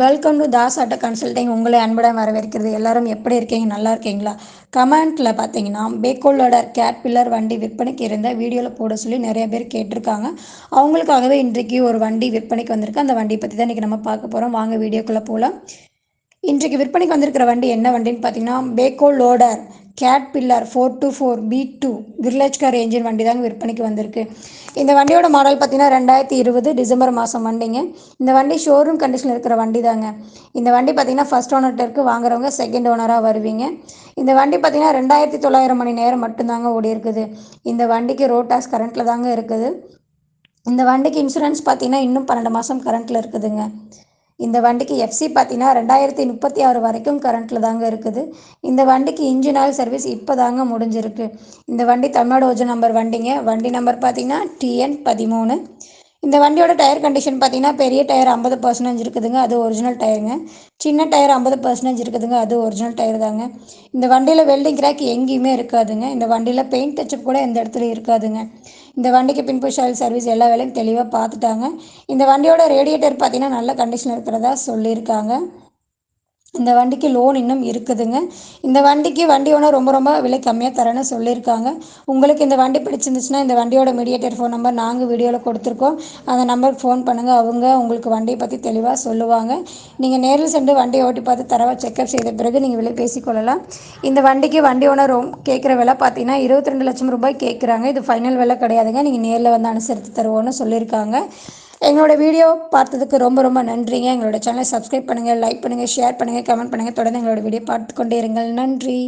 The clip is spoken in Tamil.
Welcome to Das auto consulting உங்களை அன்புடன் வரவேற்கிறது. எல்லாரும் எப்படி இருக்கீங்க? நல்லா இருக்கீங்களா? கமெண்ட்டில் பார்த்தீங்கன்னா பேக்கோலோட கேட் பில்லர் வண்டி விற்பனைக்கு இருந்த வீடியோவில் போட சொல்லி நிறைய பேர் கேட்டிருக்காங்க. அவங்களுக்காகவே இன்றைக்கு ஒரு வண்டி விற்பனைக்கு வந்திருக்கு. அந்த வண்டியை பற்றி தான் இன்றைக்கி நம்ம பார்க்க போகிறோம் வாங்க வீடியோக்குள்ளே போகலாம் இன்றைக்கு விற்பனைக்கு வந்திருக்கிற வண்டி என்ன வண்டின்னு பார்த்தீங்கன்னா backhoe loader Caterpillar four two four B two விர்லேஜ்கார் engine வண்டி தாங்க விற்பனைக்கு வந்திருக்கு. இந்த வண்டியோட மாடல் பார்த்தீங்கன்னா ரெண்டாயிரத்தி இருபது டிசம்பர் மாதம் வண்டிங்க. இந்த வண்டி ஷோரூம் கண்டிஷனில் இருக்கிற வண்டி தாங்க இந்த வண்டி பார்த்தீங்கன்னா ஃபஸ்ட் ஓனர்கிட்ட இருக்கு வாங்குறவங்க செகண்ட் ஓனராக வருவீங்க. இந்த வண்டி பார்த்தீங்கன்னா ரெண்டாயிரத்தி தொள்ளாயிரம் மணி நேரம் மட்டும்தாங்க ஓடி இருக்குது. இந்த வண்டிக்கு ரோட்டாஸ் கரண்ட்டில் தாங்க இருக்குது. இந்த வண்டிக்கு இன்சூரன்ஸ் பார்த்தீங்கன்னா இன்னும் பன்னெண்டு மாதம் கரண்ட்டில் இருக்குதுங்க. இந்த வண்டிக்கு எஃப்சி பார்த்தீங்கன்னா ரெண்டாயிரத்தி முப்பத்தி ஆறு வரைக்கும் கரண்ட்டில் தாங்க இருக்குது. இந்த வண்டிக்கு இன்ஜின் ஆயில் சர்வீஸ் இப்போ தாங்க முடிஞ்சிருக்கு. இந்த வண்டி தமிழ்நாடு ஓஜன் நம்பர் வண்டிங்க. வண்டி நம்பர் பார்த்தீங்கன்னா டிஎன் பதிமூணு. இந்த வண்டியோட டயர் கண்டிஷன் பார்த்தீங்கன்னா பெரிய டயர் ஐம்பது பர்சன்டேஜ் இருக்குதுங்க. அது ஒரிஜினல் டயருங்க. சின்ன டயர் ஐம்பது பர்சன்டேஜ் இருக்குதுங்க. அது ஒரிஜினல் டயர் தாங்க. இந்த வண்டியில் வெல்டிங் கிராக் எங்கேயுமே இருக்காதுங்க. இந்த வண்டியில் பெயிண்ட் டச்சப் கூட எந்த இடத்துலையும் இருக்காதுங்க. இந்த வண்டிக்கு பின்புஷ் ஆயில் சர்வீஸ் எல்லா வேலையும் தெளிவாக பார்த்துட்டாங்க இந்த வண்டியோட ரேடியேட்டர் பார்த்தீங்கன்னா நல்ல கண்டிஷன் இருக்கிறதா சொல்லியிருக்காங்க. இந்த வண்டிக்கு லோன் இன்னும் இருக்குதுங்க. இந்த வண்டிக்கு வண்டி ஓனர் ரொம்ப ரொம்ப விலை கம்மியாக தரேன்னு சொல்லியிருக்காங்க. உங்களுக்கு இந்த வண்டி பிடிச்சிருந்துச்சுன்னா இந்த வண்டியோட மீடியேட்டர் ஃபோன் நம்பர் நாங்கள் வீடியோவில் கொடுத்துருக்கோம். அந்த நம்பருக்கு ஃபோன் பண்ணுங்கள் அவங்க உங்களுக்கு வண்டியை பற்றி தெளிவாக சொல்லுவாங்க. நீங்கள் நேரில் சென்று வண்டியை ஓட்டி பார்த்து தரவாக செக்அப் செய்த பிறகு நீங்கள் விலை பேசிக்கொள்ளலாம். இந்த வண்டிக்கு வண்டி ஓனர் கேட்குற விலை பார்த்தீங்கன்னா இருபத்தி ரெண்டு லட்சம் ரூபாய் கேட்குறாங்க இது ஃபைனல் விலை கிடையாதுங்க. நீங்கள் நேரில் வந்து அனுசரித்து தருவோன்னு சொல்லியிருக்காங்க. எங்களோட வீடியோ பார்த்ததுக்கு ரொம்ப ரொம்ப நன்றிங்க. எங்களோட சேனலை சப்ஸ்கிரைப் பண்ணுங்கள் லைக் பண்ணுங்கள் ஷேர் பண்ணுங்கள் கமெண்ட் பண்ணுங்கள் தொடர்ந்து எங்களோட வீடியோ பார்த்து கொண்டே இருங்கள். நன்றி.